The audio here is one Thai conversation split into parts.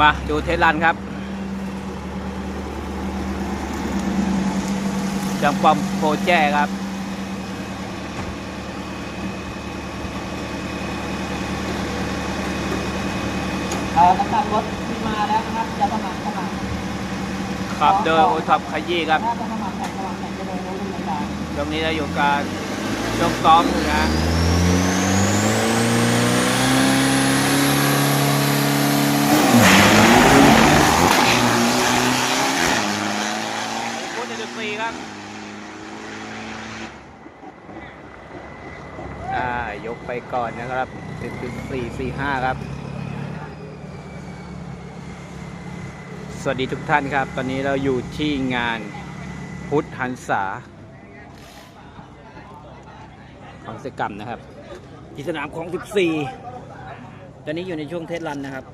มาดูเทสลันครับจังปอมโปรแจครับ เอ่อน้ำหนักรถที่มาแล้วนะครับจะสมัครสมัครขับโดยโอท็อปขยี้ครับ ถ้าจะสมัครแข่งสมัครแข่งจะโดนรู้เป็นต่างตรงนี้เราอยู่การยกซ้อมอยู่นะพูดในจุดสี่ครับ อ่า ย กไปก่อนนะครับ10.445 ครับ สวัสดีทุกท่านครับ ตอนนี้เราอยู่ที่งานพุทธหันษา ของสกรรมนะครับที่สนามของ 14 ตอนนี้อยู่ในช่วงเทสรันนะครับ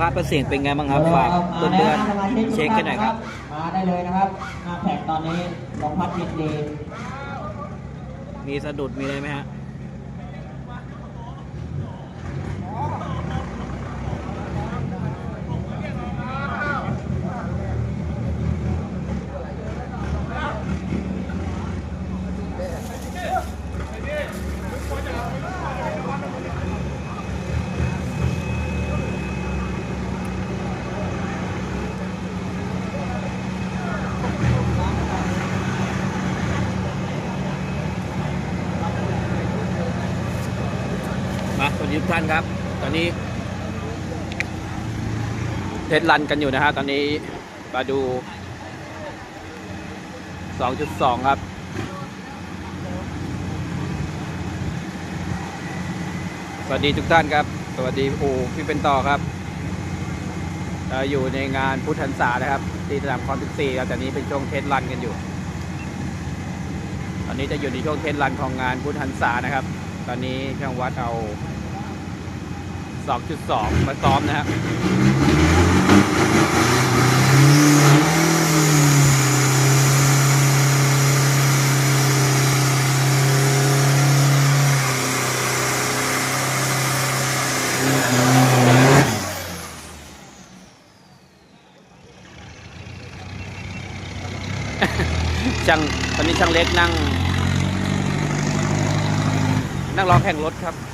ภาพประเสียงเป็นไงบ้างครับฝากๆเพื่อนๆเช็คกันหน่อยครับ มาได้เลยนะครับงานแข่งตอนนี้ลงพัดดินดีมีสะดุดมีอะไรไหมฮะ ดีทุกท่านครับ ตอนนี้เทสรันกันอยู่นะฮะตอนนี้มาดู 2.2 ครับสวัสดีทุกท่านครับ สวัสดีอูพี่เป็นต่อครับเราอยู่ในงานพุทธันษานะครับ ที่สนามคอน14ครับแต่นี้เป็นช่วงเทสรันกันอยู่ ตอนนี้จะอยู่ในช่วงเทสรันของงานพุทธันษานะครับ ตอนนี้ช่างวัดเอา 2.2 มาซ้อมนะครับช่างตอนนี้ช่างเล็กนั่ง นั่งรอแข่งรถครับ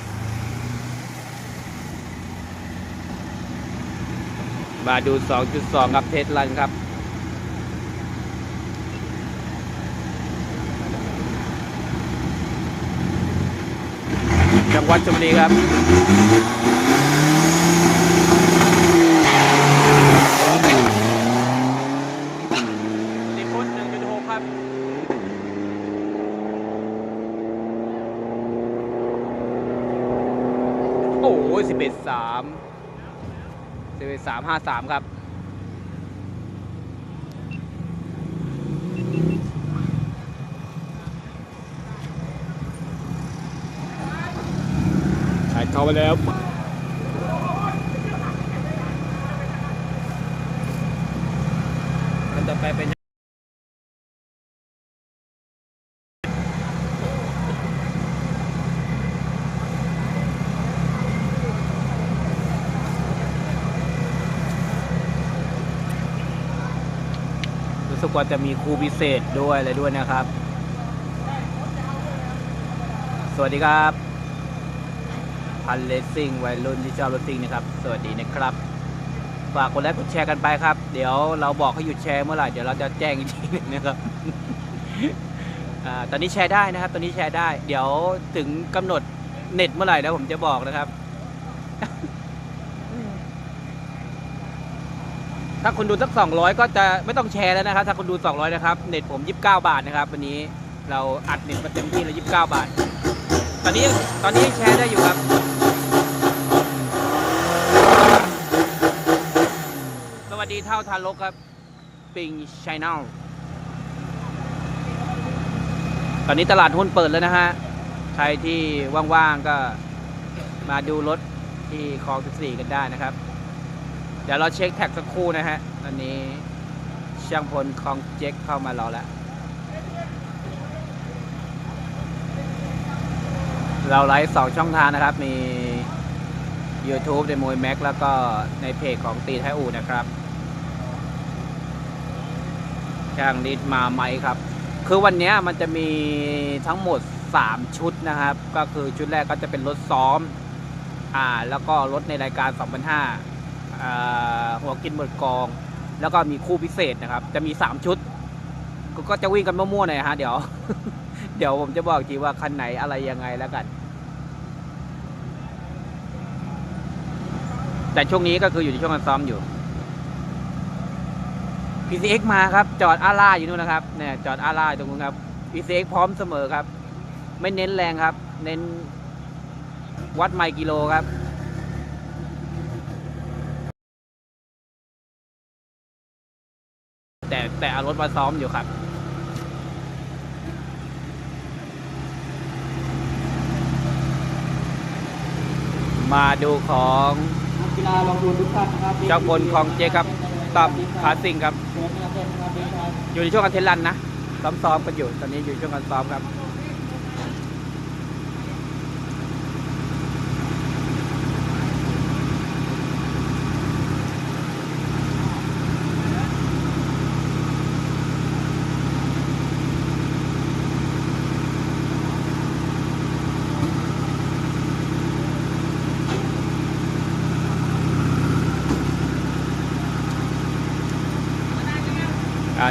มาดู 2.2 ครับเทสลันครับ จังหวัดชมบุรีครับ ดีฟุต1.6 ครับโอ้ดสาม ซเวสามห้าสามครับถ่ายเข้าไปแล้วมันจะไปเป็น รู้สึกว่าจะมีครูพิเศษด้วยอะไรด้วยนะครับ สวัสดีครับพันเลสซิ่งวัยรุ่นที่ชอบรถซิ่งนะครับ สวัสดีนะครับ ฝากกดไลค์กดแชร์กันไปครับ เดี๋ยวเราบอกให้หยุดแชร์เมื่อไหร่เดี๋ยวเราจะแจ้งอีกทีนึงนะครับอ่าตอนนี้แชร์ได้นะครับ ตอนนี้แชร์ได้ เดี๋ยวถึงกำหนดเน็ตเมื่อไหร่แล้วผมจะบอกนะครับ ถ้าคุณดูสัก 200 ก็จะไม่ต้องแชร์แล้วนะครับ ถ้าคุณดู 200 นะครับเน็ตผม 29 บาทนะครับวันนี้เราอัดเน็ตมาเต็มที่เลย29 บาท ตอนนี้ตอนนี้แชร์ได้อยู่ครับ สวัสดีเท่าทารกครับปิงชแนลตอนนี้ตลาดหุ้นเปิดแล้วนะฮะ ใครที่ว่างๆก็มาดูรถที่คลอง14กันได้นะครับ เดี๋ยวเราเช็คแท็กสักครู่นะฮะอันนี้ช่างพลของเจ๊กเข้ามารอแล้ว เราไลฟ์สองช่องทางนะครับ มี YouTube ในมวยแม็กแล้วก็ในเพจของตีไทอูนะครับช่างนิดมาไหมครับ คือวันนี้มันจะมีทั้งหมด 3 ชุดนะครับ ก็คือชุดแรกก็จะเป็นรถซ้อม อ่า แล้วก็รถในรายการ 2005อ่า หัวกินหมดกอง แล้วก็มีคู่พิเศษนะครับ จะมี 3 ชุด ก็จะวิ่งกันมั่วๆหน่อยฮะเดี๋ยว เดี๋ยวผมจะบอกทีว่าคันไหนอะไรยังไงแล้วกัน แต่ช่วงนี้ก็คืออยู่ในช่วงการซ้อมอยู่ PCX มาครับจอดอาร่าอยู่นู่นนะครับเนี่ยจอดอาร่าตรงนู้นครับ PCX พร้อมเสมอครับ ไม่เน้นแรงครับ เน้นวัดไมล์กิโลครับ แต่แต่เอารถมาซ้อมอยู่ครับ มาดูของนักกีฬาลองดูทุกท่านนะครับเจ้าพลของเจ๊ครับตั้มคาสิงครับเดินมาเต้นนะครับเดินมาอยู่ในช่วงการเทสรันนะซ้อมๆกันอยู่ตอนนี้อยู่ในช่วงการซ้อมครับ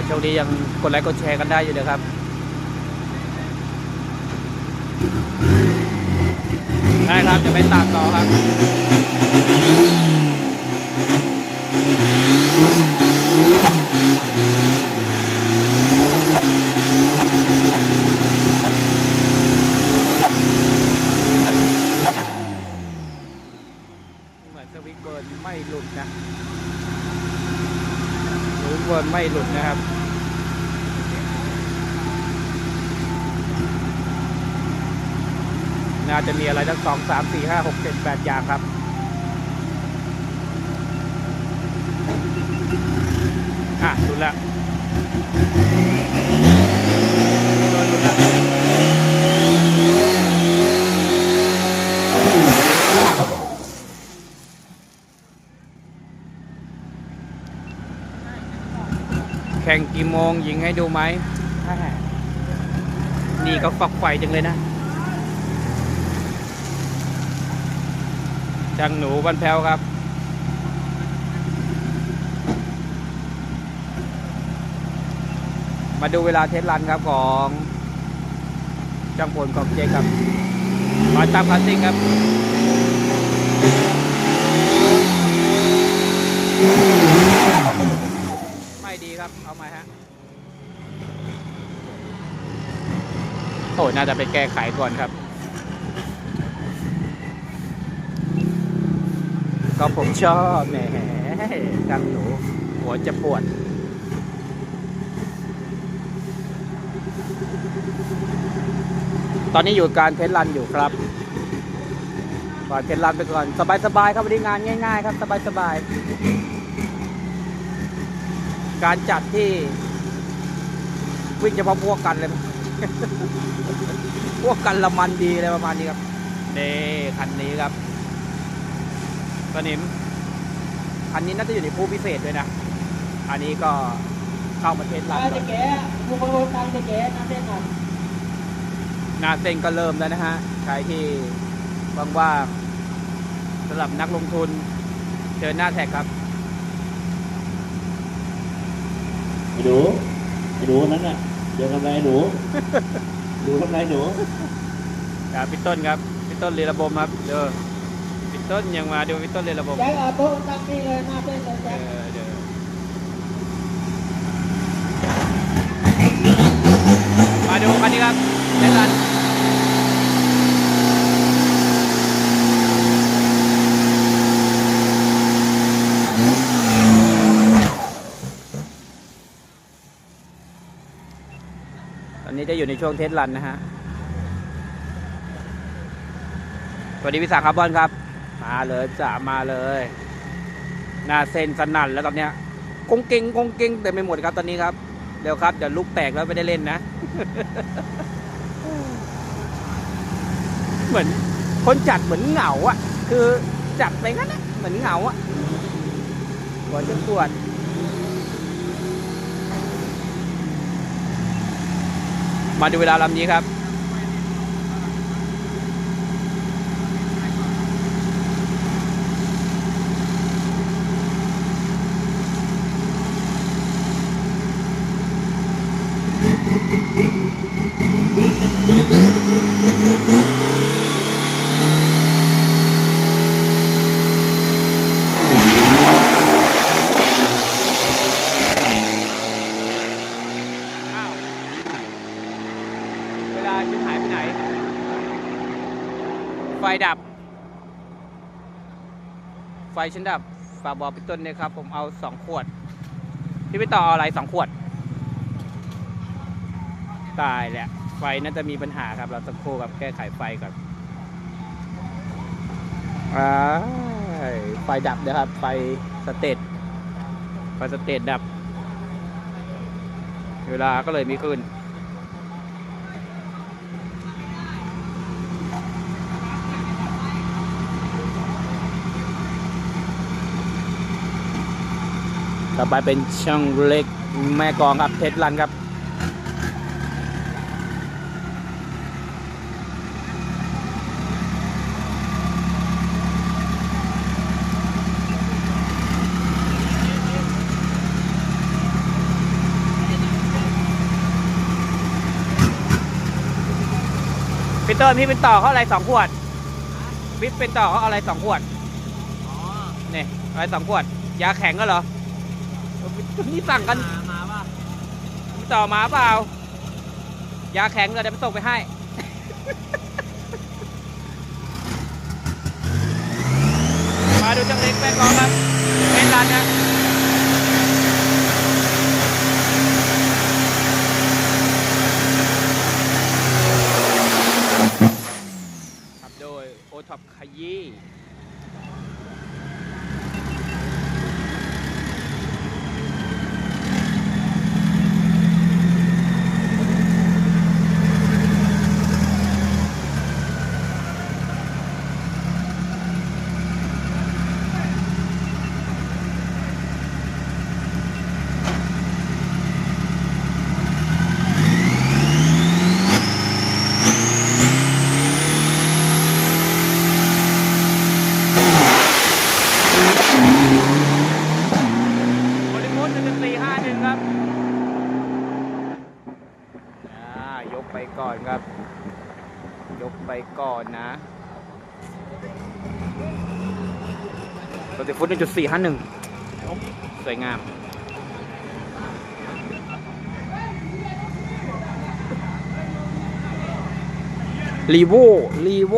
ช่วงนี้ยังกดไลค์กดแชร์กันได้อยู่นะครับ ได้ครับจะไปตากต่อครับเหมือนสวิตช์เบิร์นไม่หลุดนะ สวิตช์เบิร์นไม่ หลุดนะครับน่าจะมีอะไรทั้งสองสามสี่ห้าหกเจ็ดแปดอย่างครับ อะหลุดละหลุดละแข่งกี่โมงยิงให้ดูไหมนี่ก็ฝักไฟจังเลยนะจังหนูบันแพวครับ มาดูเวลาเทสรันครับของจังพลของเจครับมาตามคลาสสิกครับ ดีครับ เอาใหม่ฮะ โอ้น่าจะไปแก้ไขก่อนครับ ก็ผมชอบแหมจังหนู หัวจะปวดตอนนี้อยู่การเทสรันอยู่ครับ ก่อนเทสรันไปก่อน สบายๆครับวันนี้งานง่าย ๆ ครับ สบายๆ การจัดที่ วิ่งเฉพาะพวกกันเลย พวกกันละมันดีเลยประมาณนี้ครับนี่คันนี้ครับสนิมอันนี้น่าจะอยู่ในผู้พิเศษด้วยนะ อันนี้ก็เข้ามาเทสรันใครก่จะอนแก่มุกโลใครจะแก่นั่นเต้นหน่อยหนาเซ็งก็เริ่มแล้วนะฮะใครที่ว่างๆสำหรับนักลงทุนเชิญหน้าแท็กครับ ไอ้หนูไอ้หนูคนนั้นน่ะเดี๋ยวทำไรไอ้หนูหนูทำไรหนูครับพี่ต้นครับพี่ต้นเรียระบมครับเดี๋ยวพี่ต้นยังมาดูพี่ต้นเรียระบมแจ็คเอาโต๊ะตั้งนี่เลยหน้าเต้นเลยเอแจ็คอเดี๋ยวมาดูคันนี้ครับเล่น นี้จะอยู่ในช่วงเทสรันนะฮะสวัสดีพิสาคาร์บอนครับ มาเลยจะมาเลยหน้าเส้นสนั่นแล้วตอนเนี้ยกงเกงกงเกงแต่ไม่หมดครับตอนนี้ครับเดี๋ยวครับเดี๋ยวลูกแตกแล้วไม่ได้เล่นนะ เหมือนคนจัดเหมือนเหงาอะ คือจัดไปงั้นนะเหมือนเหงาอะปวดจะปวด มาดูเวลาลำนี้ครับ อ้าว เวลาฉันหายไปไหน ไฟ ดับ ไฟฉันดับฝากบอกพี่ต้นเนี่ยครับ ผมเอาสองขวด พี่ไปต่อเอาอะไรสองขวด ตายแหละไฟน่าจะมีปัญหาครับ เราสักครู่กับแก้ไขไฟก่อนอ้ายไฟดับนะครับ ไฟสเตตไฟสเตตดับ เวลาก็เลยไม่ขึ้น ต่อไปเป็นช่างเล็กแม่กลองครับเทสลันครับพี่เติ้ลพี่เป็นต่อเขาอะไรสองขวดพี่เป็นต่อเขาอะไรสองขวด อ๋อ เนี่ยอะไรสองขวด ยาแข็งก็เหรอ นี่สั่งกันมามาป่ะพี่ต่อมาเปล่ายาแข็งเดี๋ยวเดี๋ยวไปส่งไปให้มาดูจังเล็กแม่กลองครับเป็นรันนะขับโดยโอท็อปขยี้ บริโภคหนึ่งสี่ห้าหนึ่งครับ อ่า ยกไปก่อนครับ ย กไปก่อนนะบริโภคหนึ่งจุดสี่ห้าหนึ่งสวยงามรีโวรีโว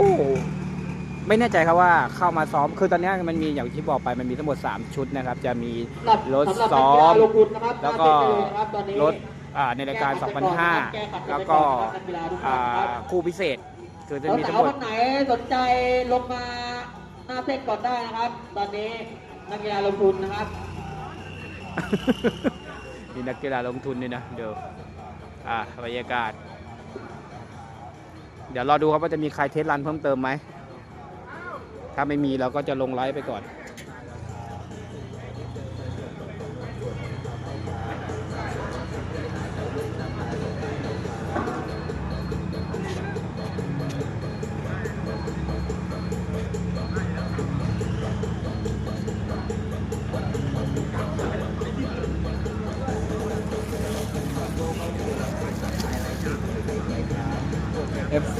ไม่แน่ใจครับว่าเข้ามาซ้อม คือตอนนี้มันมีอย่างที่บอกไปมันมีทั้งหมด 3 ชุดนะครับ จะมีรถสำหบซ้อมนักกีฬาลงทุนนะครับแล้วก็มาเต้นได้เลยนะครับตอนนี้รถอ่าในรายการแก้ขัดไปก่อนนะครับแก้ขัด2,500ไปแล้วก่ก็อนนะครับนักกีฬาทุกท่านอ่าครับคู่พิเศษ คือจะแล้วมีทั้งสาวหมคด นไหนสนใจลงมาหน้าเส้นก่อนได้นะครับ ตอนนี้นักกีฬาลงทุนนะครับ มีนักกีฬาลงทุนด้วยนะเดี๋ยวอ่าบรรยากาศ เดี๋ยวรอดูครับว่าจะมีใครเทสรันเพิ่มเติมไหม ถ้าไม่มีเราก็จะลงไลฟ์ไปก่อน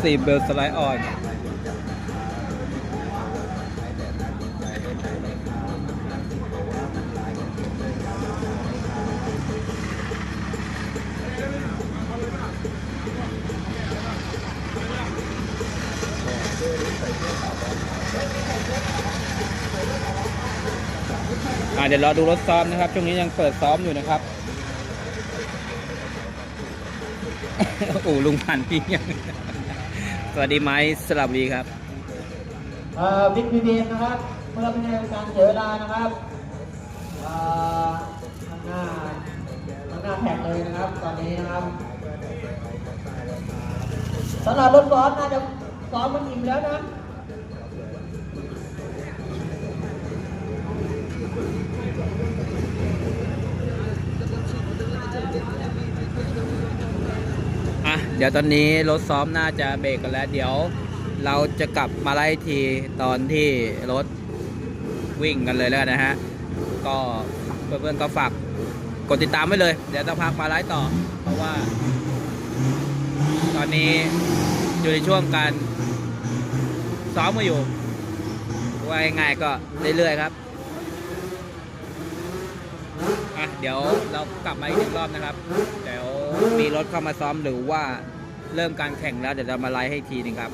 FC เบลสไลด์ออนอ่าเดี๋ยวรอดูรถซ้อมนะครับ ช่วงนี้ยังเปิดซ้อมอยู่นะครับโอ้ลุงพันพี่ยัง วัสดีไม้สลับดีครับเอ่อบิ๊กบีเนะครับเพื่อไม่ให้เป็นการเสียเวลานะครับข้างหน้าข้างหน้าแท็กเลยนะครับ ตอนนี้นะครับสำหรับรถซ้อมน่าจะซ้อมมันอิ่มแล้วนะ เดี๋ยวตอนนี้รถซ้อมน่าจะเบรกกันแล้ว เดี๋ยวเราจะกลับมาไล่ทีตอนที่รถวิ่งกันเลยแล้วนะฮะ ก็เพื่อนๆก็ฝากกดติดตามไว้เลย เดี๋ยวจะพักมาไลฟ์ต่อ เพราะว่า ตอนนี้อยู่ในช่วงการซ้อมมาอยู่ว่าง่ายๆก็เรื่อยๆครับอะเดี๋ยวเรากลับมาอีกหนึ่งรอบนะครับ เดี๋ยว มีรถเข้ามาซ้อมหรือว่าเริ่มการแข่งแล้วเดี๋ยวจะมาไลฟ์ให้ทีหนึงครับ